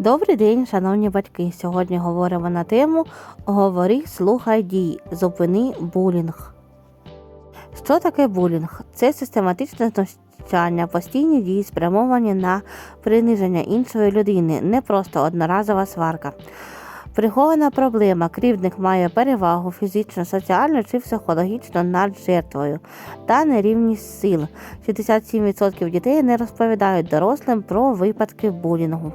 Добрий день, шановні батьки. Сьогодні говоримо на тему Говори, слухай, дій. Зупини булінг. Що таке булінг? Це систематичне знущання, постійні дії, спрямовані на приниження іншої людини, не просто одноразова сварка. Прихована проблема. Кривдник має перевагу фізично, соціально чи психологічно над жертвою та нерівність сил. 67% дітей не розповідають дорослим про випадки булінгу.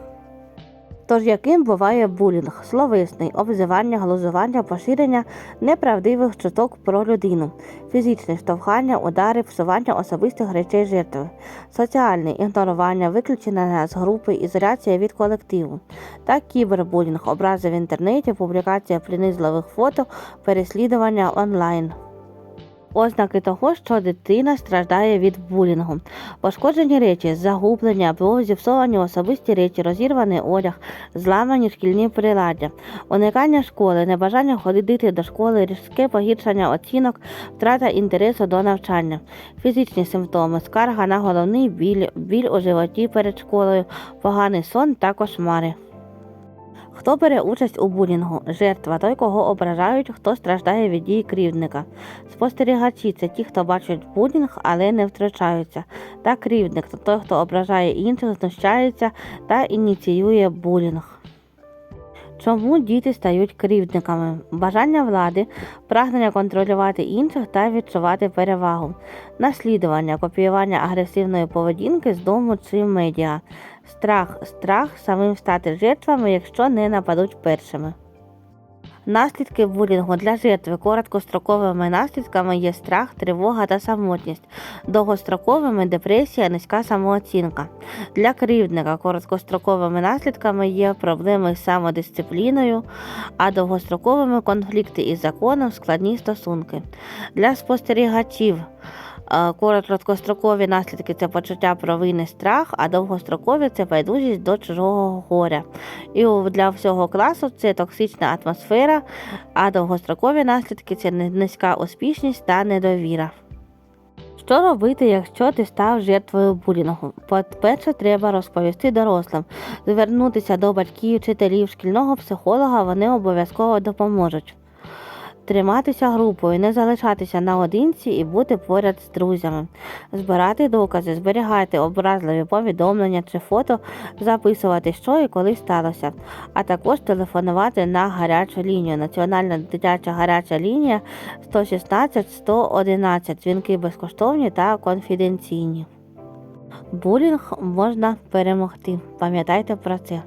Тож яким буває булінг? Словесний, обзивання, глузування, поширення неправдивих чуток про людину, фізичне штовхання, удари, псування особистих речей жертви, соціальний ігнорування, виключення з групи, ізоляція від колективу, та кібербулінг, образи в інтернеті, публікація принизливих фото, переслідування онлайн. Ознаки того, що дитина страждає від булінгу, пошкоджені речі, загублення або зіпсовані особисті речі, розірваний одяг, зламані шкільні приладдя, уникання школи, небажання ходити до школи, різке погіршення оцінок, втрата інтересу до навчання, фізичні симптоми, скарга на головний біль, біль у животі перед школою, поганий сон та кошмари. Хто бере участь у булінгу? Жертва той, кого ображають, хто страждає від дій крівника. Спостерігачі це ті, хто бачать булінг, але не втручаються. Та крівник це той, хто ображає інших, знущається та ініціює булінг. Чому діти стають кривдниками? Бажання влади, прагнення контролювати інших та відчувати перевагу, наслідування, копіювання агресивної поведінки з дому чи медіа, страх, страх самим стати жертвами, якщо не нападуть першими. Наслідки булінгу для жертви короткостроковими наслідками є страх, тривога та самотність, довгостроковими депресія, низька самооцінка. Для кривдника короткостроковими наслідками є проблеми з самодисципліною, а довгостроковими конфлікти із законом, складні стосунки. Для спостерігачів короткострокові наслідки це почуття провини, страх, а довгострокові це байдужість до чужого горя. І для всього класу це токсична атмосфера, а довгострокові наслідки це низька успішність та недовіра. Що робити, якщо ти став жертвою булінгу? По-перше, треба розповісти дорослим, звернутися до батьків, вчителів, шкільного психолога, вони обов'язково допоможуть. Триматися групою, не залишатися наодинці і бути поряд з друзями, збирати докази, зберігати образливі повідомлення чи фото, записувати, що і коли сталося, а також телефонувати на гарячу лінію. Національна дитяча гаряча лінія 116 111. Дзвінки безкоштовні та конфіденційні. Булінг можна перемогти. Пам'ятайте про це.